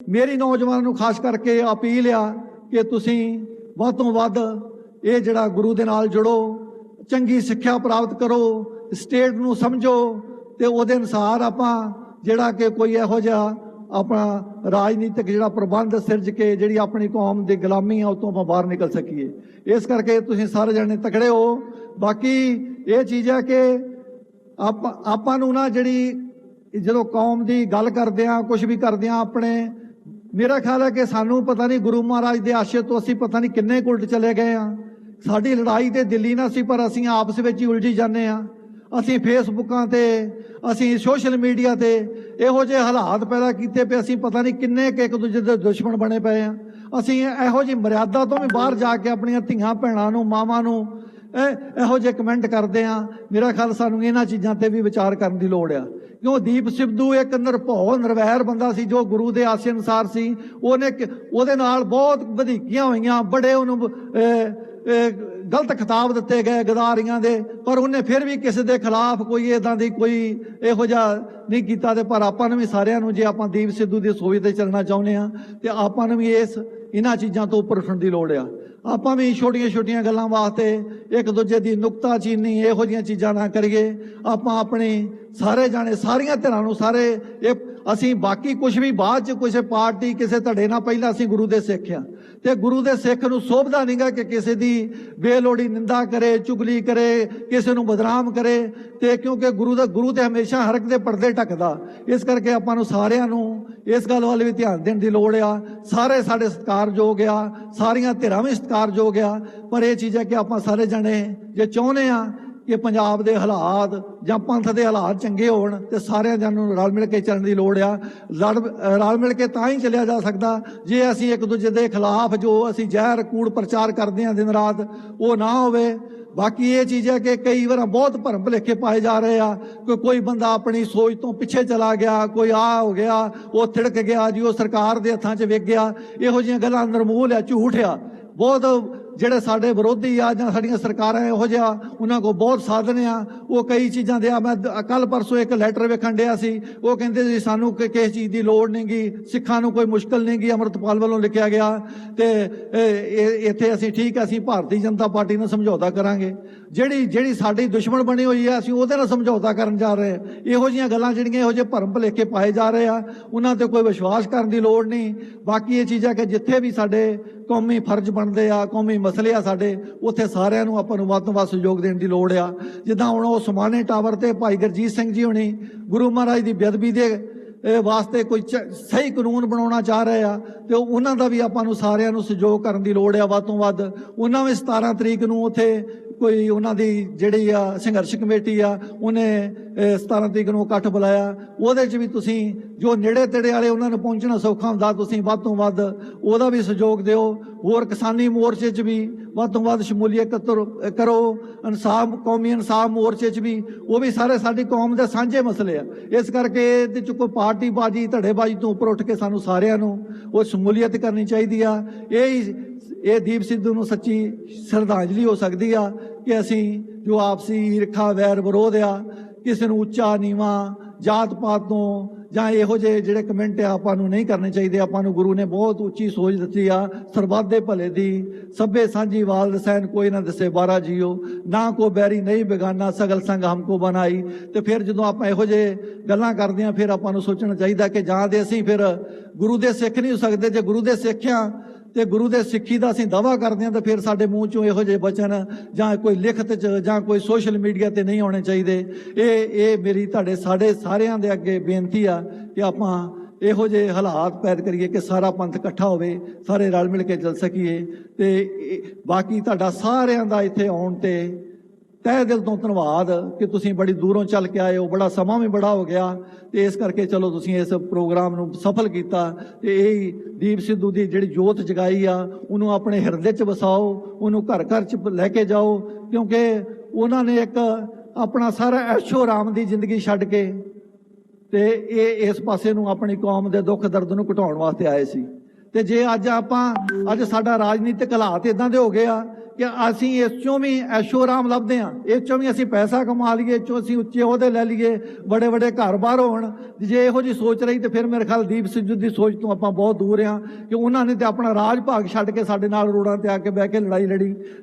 ਮੇਰੀ ਨੌਜਵਾਨ ਨੂੰ ਖਾਸ ਕਰਕੇ ਅਪੀਲ ਆ ਕਿ ਤੁਸੀਂ ਵੱਧ ਤੋਂ ਵੱਧ ਇਹ ਜਿਹੜਾ ਗੁਰੂ ਦੇ ਨਾਲ ਜੁੜੋ, ਚੰਗੀ ਸਿੱਖਿਆ ਪ੍ਰਾਪਤ ਕਰੋ, ਸਟੇਟ ਨੂੰ ਸਮਝੋ ਤੇ ਉਹਦੇ ਅਨੁਸਾਰ ਆਪਾਂ ਜਿਹੜਾ ਕਿ ਕੋਈ ਇਹੋ ਜਿਹਾ ਆਪਣਾ ਰਾਜਨੀਤਿਕ ਜਿਹੜਾ ਪ੍ਰਬੰਧ ਸਿਰਜ ਕੇ ਜਿਹੜੀ ਆਪਣੀ ਕੌਮ ਦੀ ਗੁਲਾਮੀ ਆ ਉਹ ਤੋਂ ਆਪਾਂ ਬਾਹਰ ਨਿਕਲ ਸਕੀਏ। ਇਸ ਕਰਕੇ ਤੁਸੀਂ ਸਾਰੇ ਜਣੇ ਤਕੜੇ ਹੋ। ਬਾਕੀ ਇਹ ਚੀਜ਼ ਹੈ ਕਿ ਆਪਾਂ ਆਪਾਂ ਨੂੰ ਨਾ ਜਿਹੜੀ ਜਦੋਂ ਕੌਮ ਦੀ ਗੱਲ ਕਰਦੇ ਆ ਕੁਝ ਵੀ ਕਰਦੇ ਆ, ਆਪਣੇ ਮੇਰਾ ਖਿਆਲ ਹੈ ਕਿ ਸਾਨੂੰ ਪਤਾ ਨਹੀਂ ਗੁਰੂ ਮਹਾਰਾਜ ਦੇ ਆਸ਼ੇ ਤੋਂ ਅਸੀਂ ਪਤਾ ਨਹੀਂ ਕਿੰਨੇ ਕੁ ਉਲਟ ਚਲੇ ਗਏ ਆ ਸਾਡੀ ਲੜਾਈ ਤੇ ਦਿੱਲੀ ਨਾਲ ਸੀ, ਪਰ ਅਸੀਂ ਆਪਸ ਵਿੱਚ ਹੀ ਉਲਝੀ ਜਾਂਦੇ ਆ ਅਸੀਂ ਫੇਸਬੁੱਕਾਂ ਤੇ, ਅਸੀਂ ਸੋਸ਼ਲ ਮੀਡੀਆ ਤੇ ਇਹੋ ਜਿਹੇ ਹਾਲਾਤ ਪੈਦਾ ਕੀਤੇ ਪਏ ਅਸੀਂ ਪਤਾ ਨਹੀਂ ਕਿੰਨੇ ਕੁ ਇੱਕ ਦੂਜੇ ਦੇ ਦੁਸ਼ਮਣ ਬਣੇ ਪਏ ਆ ਅਸੀਂ ਇਹੋ ਜਿਹੀ ਮਰਿਆਦਾ ਤੋਂ ਵੀ ਬਾਹਰ ਜਾ ਕੇ ਆਪਣੀਆਂ ਧੀਆਂ, ਭੈਣਾਂ ਨੂੰ, ਮਾਵਾਂ ਨੂੰ ਇਹ ਇਹੋ ਜਿਹੇ ਕਮੈਂਟ ਕਰਦੇ ਆ। ਮੇਰਾ ਖਿਆਲ ਸਾਨੂੰ ਇਹਨਾਂ ਚੀਜ਼ਾਂ ਤੇ ਵੀ ਵਿਚਾਰ ਕਰਨ ਦੀ ਲੋੜ ਆ। ਕਿਉਂ? ਦੀਪ ਸਿੱਧੂ ਇੱਕ ਨਿਰਭਉ, ਨਿਰਵੈਰ ਬੰਦਾ ਸੀ, ਜੋ ਗੁਰੂ ਦੇ ਆਸੇ ਅਨੁਸਾਰ ਸੀ। ਉਹਨੇ ਉਹਦੇ ਨਾਲ ਬਹੁਤ ਵਧੀਕੀਆਂ ਹੋਈਆਂ, ਬੜੇ ਉਹਨੂੰ ਗਲਤ ਖਿਤਾਬ ਦਿੱਤੇ ਗਏ ਗਦਾਰੀਆਂ ਦੇ। ਪਰ ਉਹਨੇ ਫਿਰ ਵੀ ਕਿਸੇ ਦੇ ਖਿਲਾਫ ਕੋਈ ਇਦਾਂ ਦੀ ਕੋਈ ਇਹੋ ਜਿਹਾ ਨਹੀਂ ਕੀਤਾ ਤੇ ਪਰ ਆਪਾਂ ਨੂੰ ਵੀ ਸਾਰਿਆਂ ਨੂੰ ਜੇ ਆਪਾਂ ਦੀਪ ਸਿੱਧੂ ਦੀ ਸੋਚ ਤੇ ਚੱਲਣਾ ਚਾਹੁੰਦੇ ਆ, ਤੇ ਆਪਾਂ ਨੂੰ ਵੀ ਇਸ ਇਹਨਾਂ ਚੀਜ਼ਾਂ ਤੋਂ ਉੱਪਰ ਉੱਠਣ ਦੀ ਲੋੜ ਆ। ਆਪਾਂ ਵੀ ਛੋਟੀਆਂ ਛੋਟੀਆਂ ਗੱਲਾਂ ਵਾਸਤੇ ਇੱਕ ਦੂਜੇ ਦੀ ਨੁਕਤਾਚੀਨੀ ਇਹੋ ਜਿਹੀਆਂ ਚੀਜ਼ਾਂ ਨਾ ਕਰੀਏ। ਆਪਾਂ ਆਪਣੇ ਸਾਰੇ ਜਾਣੇ ਸਾਰੀਆਂ ਧਿਰਾਂ ਨੂੰ ਸਾਰੇ ਇਹ ਅਸੀਂ ਬਾਕੀ ਕੁਝ ਵੀ ਬਾਅਦ ਚ ਕਿਸੇ ਪਾਰਟੀ ਕਿਸੇ ਧੜੇ ਨਾਲ ਪਹਿਲਾਂ ਅਸੀਂ ਗੁਰੂ ਦੇ ਸਿੱਖ ਆ ਤੇ ਗੁਰੂ ਦੇ ਸਿੱਖ ਨੂੰ ਸੋਭਦਾ ਨਹੀਂਗਾ ਕਿ ਕਿਸੇ ਦੀ ਬੇਲੋੜੀ ਨਿੰਦਾ ਕਰੇ, ਚੁਗਲੀ ਕਰੇ, ਕਿਸੇ ਨੂੰ ਬਦਨਾਮ ਕਰੇ। ਤੇ ਕਿਉਂਕਿ ਗੁਰੂ ਦਾ, ਗੁਰੂ ਤੇ ਹਮੇਸ਼ਾ ਹਰਕ ਦੇ ਪਰਦੇ ਢੱਕਦਾ। ਇਸ ਕਰਕੇ ਆਪਾਂ ਨੂੰ ਸਾਰਿਆਂ ਨੂੰ ਇਸ ਗੱਲ ਵੱਲ ਵੀ ਧਿਆਨ ਦੇਣ ਦੀ ਲੋੜ ਆ। ਸਾਰੇ ਸਾਡੇ ਸਤਿਕਾਰਯੋਗ ਆ। ਸਾਰੀਆਂ ਧਿਰਾਂ ਵੀ ਸਤਿਕਾਰਯੋਗ ਆ। ਪਰ ਇਹ ਚੀਜ਼ ਹੈ ਕਿ ਆਪਾਂ ਸਾਰੇ ਜਣੇ ਜੇ ਚਾਹੁੰਦੇ ਆ ਕਿ ਪੰਜਾਬ ਦੇ ਹਾਲਾਤ ਜਾਂ ਪੰਥ ਦੇ ਹਾਲਾਤ ਚੰਗੇ ਹੋਣ ਤੇ ਸਾਰਿਆਂ ਜਨਾਂ ਨੂੰ ਰਲ ਮਿਲ ਕੇ ਚੱਲਣ ਦੀ ਲੋੜ ਆ। ਲੜ ਰਲ ਮਿਲ ਕੇ ਤਾਂ ਹੀ ਚੱਲਿਆ ਜਾ ਸਕਦਾ ਜੇ ਅਸੀਂ ਇੱਕ ਦੂਜੇ ਦੇ ਖਿਲਾਫ ਜੋ ਅਸੀਂ ਜ਼ਹਿਰ, ਕੂੜ ਪ੍ਰਚਾਰ ਕਰਦੇ ਹਾਂ ਦਿਨ ਰਾਤ, ਉਹ ਨਾ ਹੋਵੇ। ਬਾਕੀ ਇਹ ਚੀਜ਼ ਹੈ ਕਿ ਕਈ ਵਾਰ ਬਹੁਤ ਭਰਮ ਭੁਲੇਖੇ ਪਾਏ ਜਾ ਰਹੇ ਆ ਕਿ ਕੋਈ ਬੰਦਾ ਆਪਣੀ ਸੋਚ ਤੋਂ ਪਿੱਛੇ ਚਲਾ ਗਿਆ, ਕੋਈ ਆ ਹੋ ਗਿਆ, ਉਹ ਥਿੜਕ ਗਿਆ ਜੀ, ਉਹ ਸਰਕਾਰ ਦੇ ਹੱਥਾਂ 'ਚ ਵਿਕ ਗਿਆ। ਇਹੋ ਜਿਹੀਆਂ ਗੱਲਾਂ ਨਿਰਮੂਲ ਆ, ਝੂਠ ਆ। ਬਹੁਤ ਜਿਹੜੇ ਸਾਡੇ ਵਿਰੋਧੀ ਆ ਜਾਂ ਸਾਡੀਆਂ ਸਰਕਾਰਾਂ ਇਹੋ ਜਿਹਾ ਉਹਨਾਂ ਕੋਲ ਬਹੁਤ ਸਾਧਨ ਆ ਉਹ ਕਈ ਚੀਜ਼ਾਂ ਦੇ ਆ, ਮੈਂ ਕੱਲ ਪਰਸੋਂ ਇੱਕ ਲੈਟਰ ਵੇਖਣ ਡਿਆ ਸੀ। ਉਹ ਕਹਿੰਦੇ ਜੀ, ਸਾਨੂੰ ਕਿ, ਕਿਸੇ ਚੀਜ਼ ਦੀ ਲੋੜ ਨਹੀਂਗੀ ਸਿੱਖਾਂ ਨੂੰ ਕੋਈ ਮੁਸ਼ਕਲ ਨਹੀਂਗੀ ਅਮਰਤਪਾਲ ਵੱਲੋਂ ਲਿਖਿਆ ਗਿਆ। ਤੇ ਇਹ- ਇੱਥੇ ਅਸੀਂ ਠੀਕ ਅਸੀਂ ਭਾਰਤੀ ਜਨਤਾ ਪਾਰਟੀ ਨਾਲ ਸਮਝੌਤਾ ਕਰਾਂਗੇ। ਜਿਹੜੀ ਜਿਹੜੀ ਸਾਡੀ ਦੁਸ਼ਮਣ ਬਣੀ ਹੋਈ ਆ, ਅਸੀਂ ਉਹਦੇ ਨਾਲ ਸਮਝੌਤਾ ਕਰਨ ਜਾ ਰਹੇ ਹਾਂ। ਇਹੋ ਜਿਹੀਆਂ ਗੱਲਾਂ ਜਿਹੜੀਆਂ ਇਹੋ ਜਿਹੇ ਭਰਮ ਭੁਲੇਖੇ ਪਾਏ ਜਾ ਰਹੇ ਆ, ਉਹਨਾਂ ਤੇ ਕੋਈ ਵਿਸ਼ਵਾਸ ਕਰਨ ਦੀ ਲੋੜ ਨਹੀਂ ਬਾਕੀ ਇਹ ਚੀਜ਼ਾਂ ਕਿ ਜਿੱਥੇ ਵੀ ਸਾਡੇ ਕੌਮੀ ਫਰਜ਼ ਬਣਦੇ ਆ, ਕੌਮੀ ਮਸਲੇ ਆ ਸਾਡੇ, ਉੱਥੇ ਸਾਰਿਆਂ ਨੂੰ ਆਪਾਂ ਨੂੰ ਵੱਧ ਤੋਂ ਵੱਧ ਸਹਿਯੋਗ ਦੇਣ ਦੀ ਲੋੜ ਆ। ਜਿੱਦਾਂ ਹੁਣ ਉਹ ਸਮਾਨੇ ਟਾਵਰ ਤੇ ਭਾਈ ਗੁਰਜੀਤ ਸਿੰਘ ਜੀ ਹੁਣੀ ਗੁਰੂ ਮਹਾਰਾਜ ਦੀ ਬੇਅਦਬੀ ਦੇ ਵਾਸਤੇ ਕੋਈ ਸਹੀ ਕਾਨੂੰਨ ਬਣਾਉਣਾ ਚਾਹ ਰਹੇ ਆ ਤੇ ਉਹਨਾਂ ਦਾ ਵੀ ਆਪਾਂ ਨੂੰ ਸਾਰਿਆਂ ਨੂੰ ਸਹਿਯੋਗ ਕਰਨ ਦੀ ਲੋੜ ਆ ਵੱਧ ਤੋਂ ਵੱਧ। ਉਹਨਾਂ ਵੀ 17 ਤਰੀਕ ਨੂੰ ਉੱਥੇ ਕੋਈ ਉਹਨਾਂ ਦੀ ਜਿਹੜੀ ਆ ਸੰਘਰਸ਼ ਕਮੇਟੀ ਆ ਉਹਨੇ ਅਹ, 17 ਤਰੀਕ ਨੂੰ ਇਕੱਠ ਬੁਲਾਇਆ। ਉਹਦੇ 'ਚ ਵੀ ਤੁਸੀਂ ਜੋ ਨੇੜੇ ਤੇੜੇ ਵਾਲੇ ਉਹਨਾਂ ਨੂੰ ਪਹੁੰਚਣਾ ਸੌਖਾ ਹੁੰਦਾ ਤੁਸੀਂ ਵੱਧ ਤੋਂ ਵੱਧ ਉਹਦਾ ਵੀ ਸਹਿਯੋਗ ਦਿਓ। ਹੋਰ ਕਿਸਾਨੀ ਮੋਰਚੇ 'ਚ ਵੀ ਵੱਧ ਤੋਂ ਵੱਧ ਸ਼ਮੂਲੀਅਤ ਕਤਰ- ਕਰੋ, ਇਨਸਾਫ, ਕੌਮੀ ਇਨਸਾਫ ਮੋਰਚੇ 'ਚ ਵੀ, ਉਹ ਵੀ ਸਾਰੇ ਸਾਡੀ ਕੌਮ ਦੇ ਸਾਂਝੇ ਮਸਲੇ ਆ। ਇਸ ਕਰਕੇ ਇਹਦੇ 'ਚ ਕੋਈ ਪਾਰਟੀ ਬਾਜੀ ਧੜੇਬਾਜੀ ਤੋਂ ਉੱਪਰ ਉੱਠ ਕੇ ਸਾਨੂੰ ਸਾਰਿਆਂ ਨੂੰ ਉਹ ਸ਼ਮੂਲੀਅਤ ਕਰਨੀ ਚਾਹੀਦੀ ਆ। ਇਹ ਹੀ ਇਹ ਦੀਪ ਸਿੱਧੂ ਨੂੰ ਸੱਚੀ ਸ਼ਰਧਾਂਜਲੀ ਹੋ ਸਕਦੀ ਆ ਕਿ ਅਸੀਂ ਜੋ ਆਪਸੀ ਈਰਖਾ, ਵੈਰ ਵਿਰੋਧ ਆ, ਕਿਸੇ ਨੂੰ ਉੱਚਾ, ਨੀਵਾ ਜਾਤ ਪਾਤ ਤੋਂ ਜਾਂ ਇਹੋ ਜਿਹੇ ਜਿਹੜੇ ਕਮੈਂਟ ਆ ਆਪਾਂ ਨੂੰ ਨਹੀਂ ਕਰਨੇ ਚਾਹੀਦੇ, ਆਪਾਂ ਨੂੰ ਗੁਰੂ ਨੇ ਬਹੁਤ ਉੱਚੀ ਸੋਚ ਦਿੱਤੀ ਆ, ਸਰਬੱਤ ਦੇ ਭਲੇ ਦੀ, ਸਭੇ ਸਾਂਝੀ ਵਾਲ ਦਸੈਨ ਕੋਈ ਨਾ ਦਸੇ ਬਾਰਾ ਜੀਓ, ਨਾ ਕੋ ਬੈਰੀ ਨਹੀਂ ਬੇਗਾਨਾ, ਸਗਲ ਸੰਗ ਹਮਕੋ ਬਣਾਈ। ਤੇ ਫਿਰ ਜਦੋਂ ਆਪਾਂ ਇਹੋ ਜਿਹੇ ਗੱਲਾਂ ਕਰਦੇ ਆ, ਫਿਰ ਆਪਾਂ ਨੂੰ ਸੋਚਣਾ ਚਾਹੀਦਾ ਕਿ ਜਾਂ ਦੇ ਅਸੀਂ ਫਿਰ ਗੁਰੂ ਦੇ ਸਿੱਖ ਨਹੀਂ ਹੋ ਸਕਦੇ, ਜੇ ਗੁਰੂ ਦੇ ਸਿੱਖ ਸਿੱਖਿਆ ਤੇ ਗੁਰੂ ਦੇ ਸਿੱਖੀ ਦਾ ਅਸੀਂ ਦਾਵਾ ਕਰਦੇ ਹਾਂ ਤਾਂ ਫਿਰ ਸਾਡੇ ਮੂੰਹ ਚੋਂ ਇਹੋ ਜਿਹੇ ਬਚਨ ਜਾਂ ਕੋਈ ਲਿਖਤ ਚ ਜਾਂ ਕੋਈ ਸੋਸ਼ਲ ਮੀਡੀਆ ਤੇ ਨਹੀਂ ਆਉਣੇ ਚਾਹੀਦੇ। ਇਹ ਇਹ ਮੇਰੀ ਤੁਹਾਡੇ ਸਾਡੇ ਸਾਰਿਆਂ ਦੇ ਅੱਗੇ ਬੇਨਤੀ ਆ ਕਿ ਆਪਾਂ ਇਹੋ ਜਿਹੇ ਹਾਲਾਤ ਪੈਦ ਕਰੀਏ ਕਿ ਸਾਰਾ ਪੰਥ ਇਕੱਠਾ ਹੋਵੇ, ਸਾਰੇ ਰਲ ਮਿਲ ਕੇ ਚੱਲ ਸਕੀਏ ਤੇ ਬਾਕੀ ਤੁਹਾਡਾ ਸਾਰਿਆਂ ਦਾ ਇੱਥੇ ਆਉਣ ਤੇ ਤਹਿ ਦਿਲ ਤੋਂ ਧੰਨਵਾਦ ਕਿ ਤੁਸੀਂ ਬੜੀ ਦੂਰੋਂ ਚੱਲ ਕੇ ਆਏ ਹੋ, ਬੜਾ ਸਮਾਂ ਵੀ ਬੜਾ ਹੋ ਗਿਆ ਤੇ ਇਸ ਕਰਕੇ ਚਲੋ ਤੁਸੀਂ ਇਸ ਪ੍ਰੋਗਰਾਮ ਨੂੰ ਸਫਲ ਕੀਤਾ ਤੇ ਇਹ ਦੀਪ ਸਿੱਧੂ ਦੀ ਜਿਹੜੀ ਜੋਤ ਜਗਾਈ ਆ, ਉਹਨੂੰ ਆਪਣੇ ਹਿਰਦੇ 'ਚ ਵਸਾਓ, ਉਹਨੂੰ ਘਰ ਘਰ 'ਚ ਲੈ ਕੇ ਜਾਓ, ਕਿਉਂਕਿ ਉਹਨਾਂ ਨੇ ਇੱਕ ਆਪਣਾ ਸਾਰਾ ਐਸ਼ੋ ਆਰਾਮ ਦੀ ਜ਼ਿੰਦਗੀ ਛੱਡ ਕੇ ਤੇ ਇਹ ਇਸ ਪਾਸੇ ਨੂੰ ਆਪਣੀ ਕੌਮ ਦੇ ਦੁੱਖ ਦਰਦ ਨੂੰ ਘਟਾਉਣ ਵਾਸਤੇ ਆਏ ਸੀ। ਤੇ ਜੇ ਅੱਜ ਆਪਾਂ, ਅੱਜ ਸਾਡਾ ਰਾਜਨੀਤਿਕ ਹਾਲਾਤ ਇਦਾਂ ਦੇ ਹੋ ਗਏ ਆ ਕਿ ਅਸੀਂ ਇਸ ਚੋਂ ਵੀ ਐਸ਼ੋ ਆਰਾਮ ਲੱਭਦੇ ਹਾਂ। ਇਸ ਚੋਂ ਵੀ ਅਸੀਂ ਪੈਸਾ ਕਮਾ ਲਈਏ ਇਹ ਚੋਂ ਅਸੀਂ ਉੱਚੇ ਅਹੁਦੇ ਲੈ ਲਈਏ ਬੜੇ ਵੱਡੇ ਘਰ-ਬਾਰ ਹੋਣ। ਜੇ ਇਹੋ ਜੀ ਸੋਚ ਰਹੀ ਤੇ ਫਿਰ ਮੇਰੇ ਖਿਆਲ ਦੀਪ ਸਿੱਧੂ ਦੀ ਸੋਚ ਤੋਂ ਆਪਾਂ ਬਹੁਤ ਦੂਰ ਹਾਂ ਕਿ ਉਹਨਾਂ ਨੇ ਤੇ ਆਪਣਾ ਰਾਜ ਭਾਗ ਛੱਡ ਕੇ ਸਾਡੇ ਨਾਲ ਰੋਡਾਂ ਤੇ ਆ ਕੇ ਬਹਿ ਕੇ ਲੜਾਈ ਲੜੀ। ਤੇ